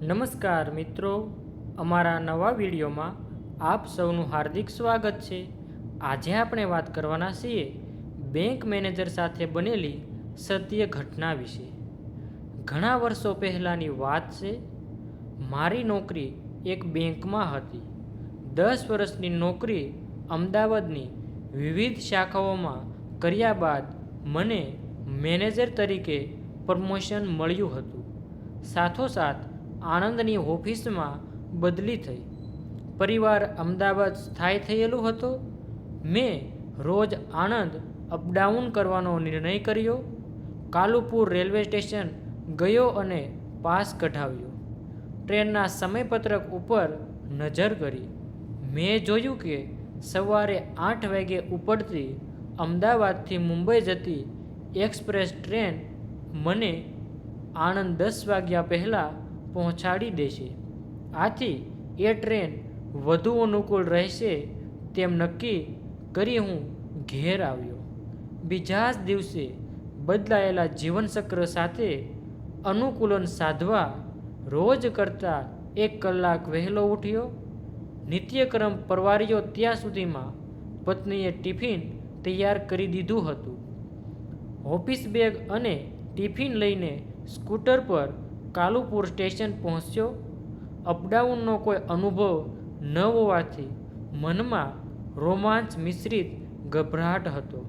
નમસ્કાર મિત્રો, અમારા નવા વિડીયોમાં આપ સૌનું હાર્દિક સ્વાગત છે. આજે આપણે વાત કરવાના છીએ બેંક મેનેજર સાથે બનેલી સત્ય ઘટના વિશે. ઘણા વર્ષો પહેલાંની વાત છે, મારી નોકરી એક બેંકમાં હતી. દસ વર્ષની નોકરી અમદાવાદની વિવિધ શાખાઓમાં કર્યા બાદ મને મેનેજર તરીકે પ્રમોશન મળ્યું હતું. સાથોસાથ આણંદની ઓફિસમાં બદલી થઈ. પરિવાર અમદાવાદ સ્થાયી થયેલું હતો. મેં રોજ આણંદ અપડાઉન કરવાનો નિર્ણય કર્યો. કાલુપુર રેલવે સ્ટેશન ગયો અને પાસ કઢાવ્યો. ટ્રેનના સમયપત્રક ઉપર નજર કરી. મેં જોયું કે સવારે આઠ વાગે ઉપડતી અમદાવાદથી મુંબઈ જતી એક્સપ્રેસ ટ્રેન મને આણંદ દસ વાગ્યા પહેલાં પહોંચાડી દેશે. આથી એ ટ્રેન વધુ અનુકૂળ રહેશે તેમ નક્કી કરી હું ઘેર આવ્યો. બીજા જ દિવસે બદલાયેલા જીવનચક્ર સાથે અનુકૂલન સાધવા રોજ કરતાં એક કલાક વહેલો ઉઠ્યો. નિત્યક્રમ પરવાર્યો ત્યાં સુધીમાં પત્નીએ ટિફિન તૈયાર કરી દીધું હતું. ઓફિસ બેગ અને ટિફિન લઈને સ્કૂટર પર કાલુપુર સ્ટેશન પહોંચ્યો. અપડાઉનનો કોઈ અનુભવ ન હોવાથી મનમાં રોમાંચ મિશ્રિત ગભરાટ હતો.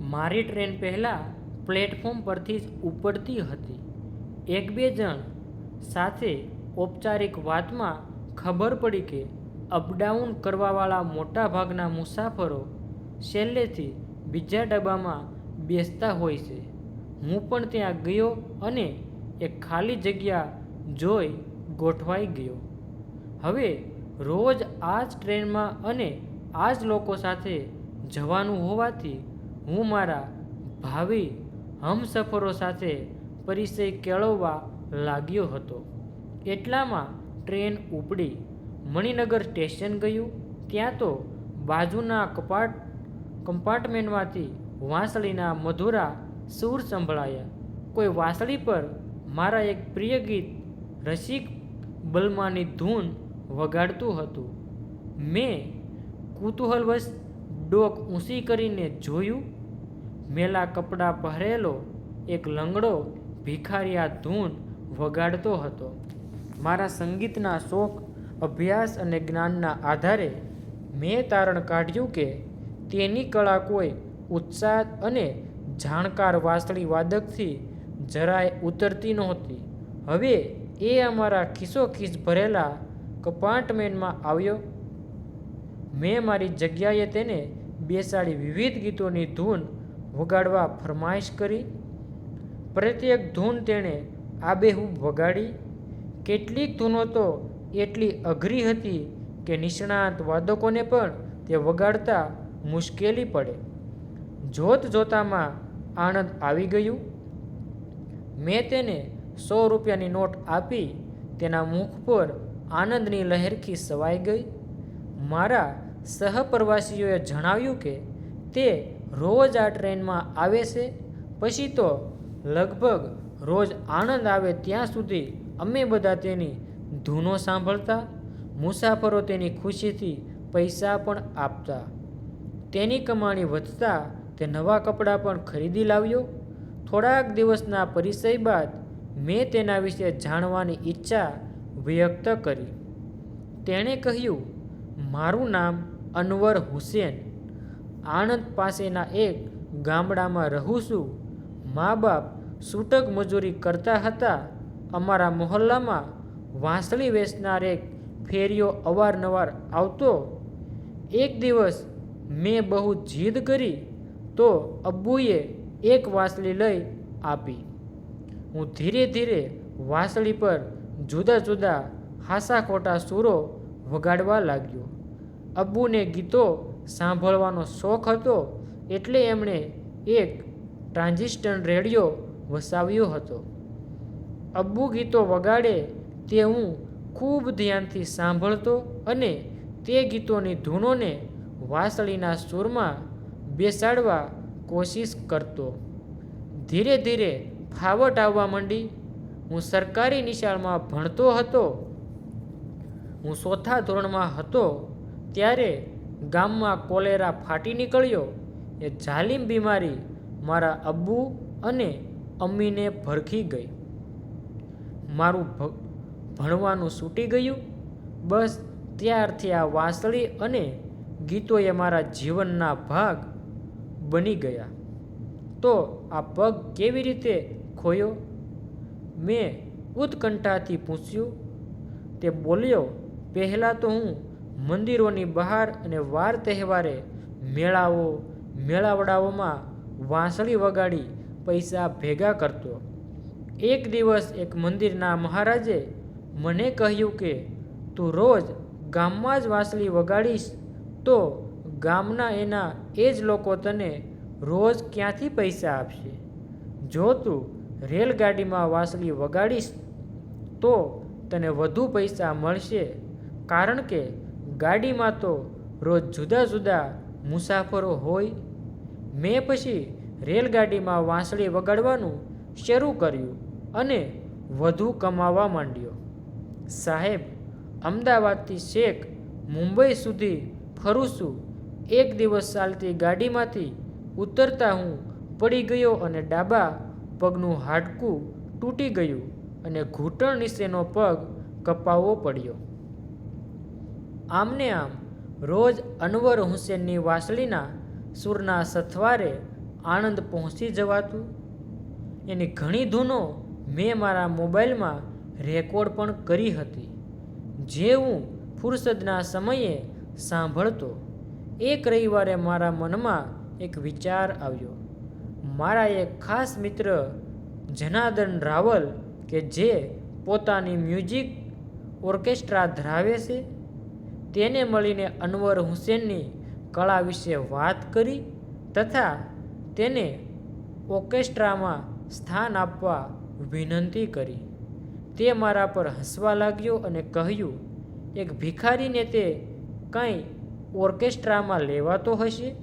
મારી ટ્રેન પહેલાં પ્લેટફોર્મ પરથી જ ઉપડતી હતી. એક બે જણ સાથે ઔપચારિક વાતમાં ખબર પડી કે અપડાઉન કરવાવાળા મોટાભાગના મુસાફરો છેલ્લેથી બીજા ડબ્બામાં બેસતા હોય છે. હું પણ ત્યાં ગયો અને એક ખાલી જગ્યા જોઈ ગોઠવાઈ ગયો. હવે રોજ આ જ ટ્રેનમાં અને આ જ લોકો સાથે જવાનું હોવાથી હું મારા ભાવિ હમસફરો સાથે પરિચય કેળવવા લાગ્યો હતો. એટલામાં ટ્રેન ઉપડી. મણિનગર સ્ટેશન ગયું. ત્યાં તો બાજુના કપાટ, કમ્પાર્ટમેન્ટમાંથી વાંસળીના મધુરા સૂર સંભળાયા. કોઈ વાંસળી પર મારા એક પ્રિય ગીત રસિક બલમાની ધૂન વગાડતું હતું. મેં કુતૂહલવશ ડોક ઊંચી કરીને જોયું. મેલા કપડાં પહેરેલો એક લંગડો ભિખારિયા ધૂન વગાડતો હતો. મારા સંગીતના શોખ, અભ્યાસ અને જ્ઞાનના આધારે મેં તારણ કાઢ્યું કે તેની કળા કોઈ ઉત્સાહ અને જાણકાર વાંસળી વાદકથી જરાય ઉતરતી નહોતી. હવે એ અમારા ખિસ્સોખીસ ભરેલા કપાર્ટમેન્ટમાં આવ્યો. મેં મારી જગ્યાએ તેને બેસાડી વિવિધ ગીતોની ધૂન વગાડવા ફરમાઈશ કરી. પ્રત્યેક ધૂન તેણે આબેહૂબ વગાડી. કેટલીક ધૂનો તો એટલી અઘરી હતી કે નિષ્ણાંત વાદકોને પણ તે વગાડતા મુશ્કેલી પડે. જોત જોતામાં આણંદ આવી ગયું. મેં તેને સો રૂપિયાની નોટ આપી તેના મુખ પર આનંદની લહેરખી સવાઈ ગઈ. મારા સહપ્રવાસીઓએ જણાવ્યું કે તે રોજ આ ટ્રેનમાં આવે છે, પછી તો લગભગ રોજ આનંદ આવે ત્યાં સુધી અમે બધા તેની ધૂનો સાંભળતા, મુસાફરો તેની ખુશીથી પૈસા પણ આપતા. તેની કમાણી વધતા તે નવા કપડાં પણ ખરીદી લાવ્યો. થોડાક દિવસના પરિચય બાદ મેં તેના વિશે જાણવાની ઈચ્છા વ્યક્ત કરી. તેણે કહ્યું, મારું નામ અનવર હુસેન. આણંદ પાસેના એક ગામડામાં રહું છું. મા બાપ છૂટક મજૂરી કરતા હતા. અમારા મોહલ્લામાં વાંસળી વેચનાર એક ફેરીઓ અવારનવાર આવતો. એક દિવસ મેં બહુ જીદ કરી તો અબ્બુએ એક વાંસળી લઈ આપી. હું ધીરે ધીરે વાંસળી પર જુદા જુદા હાસા ખોટા સૂરો વગાડવા લાગ્યો. અબ્બુને ગીતો સાંભળવાનો શોખ હતો એટલે એમણે એક ટ્રાન્ઝિસ્ટર રેડિયો વસાવ્યો હતો. અબ્બુ ગીતો વગાડે તે હું ખૂબ ધ્યાનથી સાંભળતો અને તે ગીતોની ધૂનોને વાંસળીના સૂરમાં બેસાડવા કોશિશ કરતો. ધીરે ધીરે ફાવટ આવવા માંડી. હું સરકારી નિશાળમાં ભણતો હતો. હું ચોથા ધોરણમાં હતો ત્યારે ગામમાં કોલેરા ફાટી નીકળ્યો એ જાલિમ બીમારી મારા અબ્બુ અને અમ્મીને ભરખી ગઈ. મારું ભણવાનું છૂટી ગયું. બસ ત્યારથી આ વાંસળી અને ગીતોએ મારા જીવનના ભાગ બની ગયા. તો આ પગ કેવી રીતે ખોયો? મેં ઉત્કંઠાથી પૂછ્યું. તે બોલ્યો, પહેલાં તો હું મંદિરોની બહાર અને વાર તહેવારે મેળાઓ, મેળાવડાઓમાં વાંસળી વગાડી પૈસા ભેગા કરતો. એક દિવસ એક મંદિરના મહારાજે મને કહ્યું કે, તું રોજ ગામમાં જ વાંસળી વગાડીશ, તો ગામના એના એ જ લોકો તને રોજ ક્યાંથી પૈસા આપશે? જો તું રેલગાડીમાં વાંસળી વગાડીશ, તો તને વધુ પૈસા મળશે. કારણ કે ગાડીમાં તો રોજ જુદા જુદા મુસાફરો હોય. મેં પછી રેલગાડીમાં વાંસળી વગાડવાનું શરૂ કર્યું અને વધુ કમાવા માંડ્યો. સાહેબ, અમદાવાદથી શેખ મુંબઈ સુધી ફરું છું. એક દિવસ ચાલતી ગાડીમાંથી ઉતરતા હું પડી ગયો અને ડાબા પગનું હાડકું તૂટી ગયું અને ઘૂંટણ નીચેનો પગ કપાવવો પડ્યો. આમને આમ રોજ અનવર હુસેનની વાંસળીના સૂરના સથવારે આણંદ પહોંચી જવાતું. એની ઘણી ધૂનો મેં મારા મોબાઈલમાં રેકોર્ડ પણ કરી હતી, જે હું ફુરસદના સમયે સાંભળતો. એક રવિવારે મારા મનમાં એક વિચાર આવ્યો. મારા એક ખાસ મિત્ર જનાર્દન રાવલ કે જે પોતાની મ્યુઝિક ઓર્કેસ્ટ્રા ધરાવે છે, તેને મળીને અનવર હુસેનની કળા વિશે વાત કરી તથા તેને ઓર્કેસ્ટ્રામાં સ્થાન આપવા વિનંતી કરી. તે મારા પર હસવા લાગ્યો અને કહ્યું, એક ભિખારીને તે કંઈ ઓર્કેસ્ટ્રામાં લેવાતો હશે?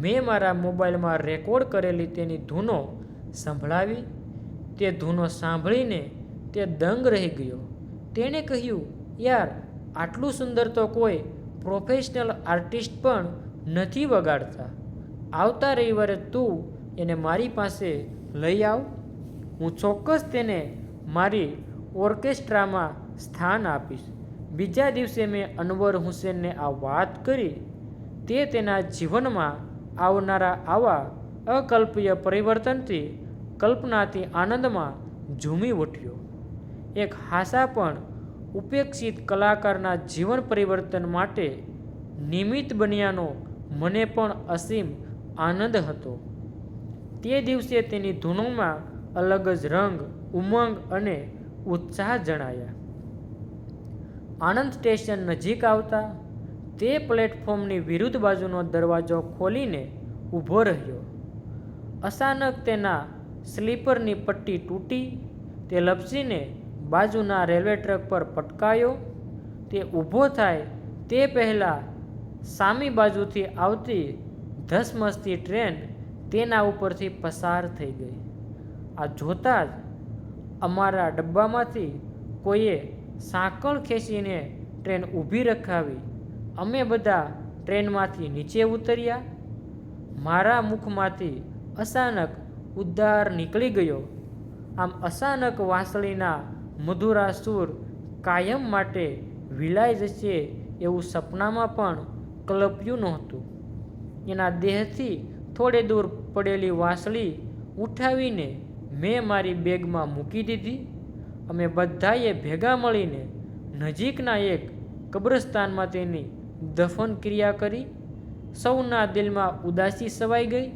મેં મારા મોબાઈલમાં રેકોર્ડ કરેલી તેની ધૂનો સંભળાવી, તે ધૂનો સાંભળીને તે દંગ રહી ગયો. તેણે કહ્યું, યાર, આટલું સુંદર તો કોઈ પ્રોફેશનલ આર્ટિસ્ટ પણ નથી વગાડતા. આવતા રવિવારે તું એને મારી પાસે લઈ આવ. હું ચોક્કસ તેને મારી ઓર્કેસ્ટ્રામાં સ્થાન આપીશ. બીજા દિવસે મેં અનવર હુસેનને આ વાત કરી. તે તેના જીવનમાં આવનારા આવા અકલ્પીય પરિવર્તનથી, કલ્પનાથી આનંદમાં ઝૂમી ઉઠ્યો. એક હાસા પણ ઉપેક્ષિત કલાકારના જીવન પરિવર્તન માટે નિમિત્ત બન્યાનો મને પણ અસીમ આનંદ હતો. તે દિવસે તેની ધૂનોમાં અલગ જ રંગ, ઉમંગ અને ઉત્સાહ જણાયા. આણંદ સ્ટેશન નજીક આવતા તે પ્લેટફોર્મની વિરુદ્ધ બાજુનો દરવાજો ખોલીને ઊભો રહ્યો. અચાનક તેના સ્લીપરની પટ્ટી તૂટી, તે લપસીને બાજુના રેલવે ટ્રેક પર પટકાયો. તે ઊભો થાય તે પહેલાં સામી બાજુથી આવતી ધસમસતી ટ્રેન તેના ઉપરથી પસાર થઈ ગઈ. આ જોતાં જ અમારા ડબ્બામાંથી કોઈએ સાંકળ ખેંચીને ટ્રેન ઊભી રખાવી અમે બધા ટ્રેનમાંથી નીચે ઉતર્યા. મારા મુખમાંથી અચાનક ઉદ્ધાર નીકળી ગયો. આમ અચાનક વાંસળીના મધુરા સૂર કાયમ માટે વિલાઈ જશે એવું સપનામાં પણ કલ્પ્યું નહોતું. એના દેહથી થોડે દૂર પડેલી વાંસળી ઉઠાવીને મેં મારી બેગમાં મૂકી દીધી. અમે બધાએ ભેગા મળીને નજીકના એક કબ્રસ્તાનમાં તેની દફન ક્રિયા કરી. સૌના દિલમાં ઉદાસી સવાઈ ગઈ.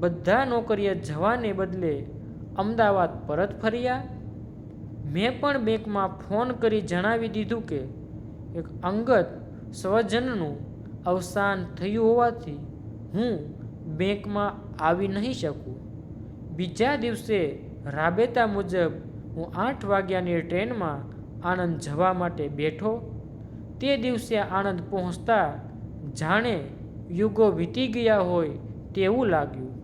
બધા નોકરીએ જવાને બદલે અમદાવાદ પરત ફર્યા. મેં પણ બેંકમાં ફોન કરી જણાવી દીધું કે એક અંગત સ્વજનનું અવસાન થયું હોવાથી હું બેંકમાં આવી નહીં શકું. બીજા દિવસે રાબેતા મુજબ હું આઠ વાગ્યાની ટ્રેનમાં આણંદ જવા માટે બેઠો. તે દિવસે આણંદ પહોંચતા જાણે યુગો વીતી ગયા હોય તેવું લાગ્યું.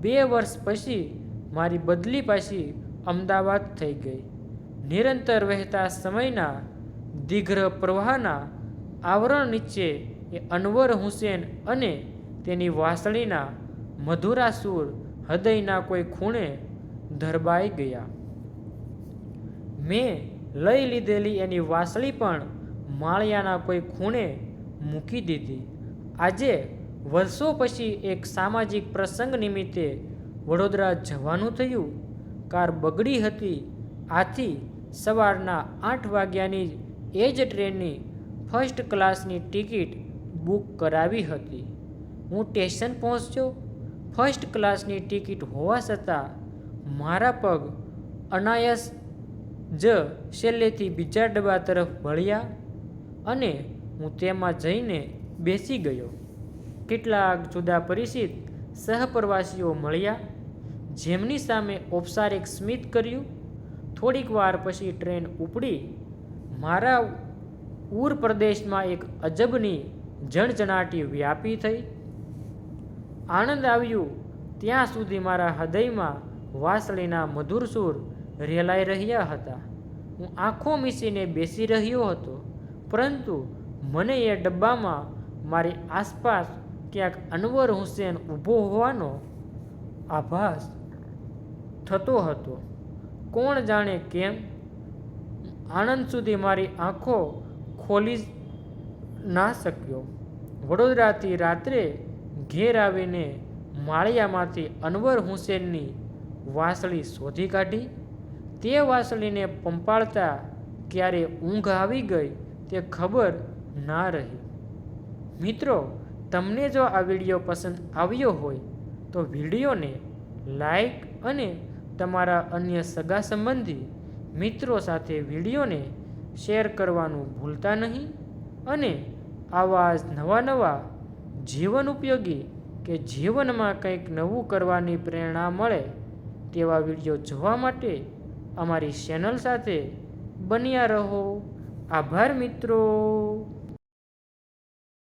બે વર્ષ પછી મારી બદલી પાછી અમદાવાદ થઈ ગઈ. નિરંતર વહેતા સમયના દીઘ્ર પ્રવાહના આવરણ નીચે એ અનવર હુસેન અને તેની વાંસળીના મધુરાસુર હૃદયના કોઈ ખૂણે ધરબાઈ ગયા. મેં લઈ લીધેલી એની વાંસળી પણ માળિયાના કોઈ ખૂણે મૂકી દીધી. આજે વર્ષો પછી એક સામાજિક પ્રસંગ નિમિત્તે વડોદરા જવાનું થયું. કાર બગડી હતી. આથી સવારના આઠ વાગ્યાની એ જ ટ્રેનની ફર્સ્ટ ક્લાસની ટિકિટ બુક કરાવી હતી. હું સ્ટેશન પહોંચ્યો. ફર્સ્ટ ક્લાસની ટિકિટ હોવા છતાં મારા પગ અનાયાસ જ છેલ્લેથી બીજા ડબ્બા તરફ વળ્યા અને હું તેમાં જઈને બેસી ગયો. કેટલાક જુદા પરિચિત સહપ્રવાસીઓ મળ્યા, જેમની સામે ઔપચારિક સ્મિત કર્યું. થોડીક વાર પછી ટ્રેન ઉપડી. મારા ઉર પ્રદેશમાં એક અજબની જણજણાટી વ્યાપી થઈ. આનંદ આવ્યું. ત્યાં સુધી મારા હૃદયમાં વાંસળીના મધુર સૂર રેલાઈ રહ્યા હતા. હું આંખો મીસીને બેસી રહ્યો હતો, પરંતુ મને એ ડબ્બામાં મારી આસપાસ ક્યાંક અનવર હુસેન ઊભો હોવાનો આભાસ થતો હતો. કોણ જાણે કેમ? આણંદ સુધી મારી આંખો ખોલી ના શક્યો. વડોદરાથી રાત્રે ઘેર આવીને માળિયામાંથી અનવર હુસેનની વાંસળી શોધી કાઢી. તે વાંસળીને પંપાળતા ક્યારે ઊંઘ આવી ગઈ તે ખબર ના રહી. મિત્રો, તમને જો આ વીડિયો પસંદ આવ્યો હોય, તો વિડીયોને લાઈક અને તમારા અન્ય સગા સંબંધી મિત્રો સાથે વિડીયોને શેર કરવાનું ભૂલતા નહીં અને આવા નવા નવા જીવન ઉપયોગી કે જીવનમાં કંઈક નવું કરવાની પ્રેરણા મળે તેવા વીડિયો જોવા માટે અમારી ચેનલ સાથે બન્યા રહો. આભાર મિત્રો.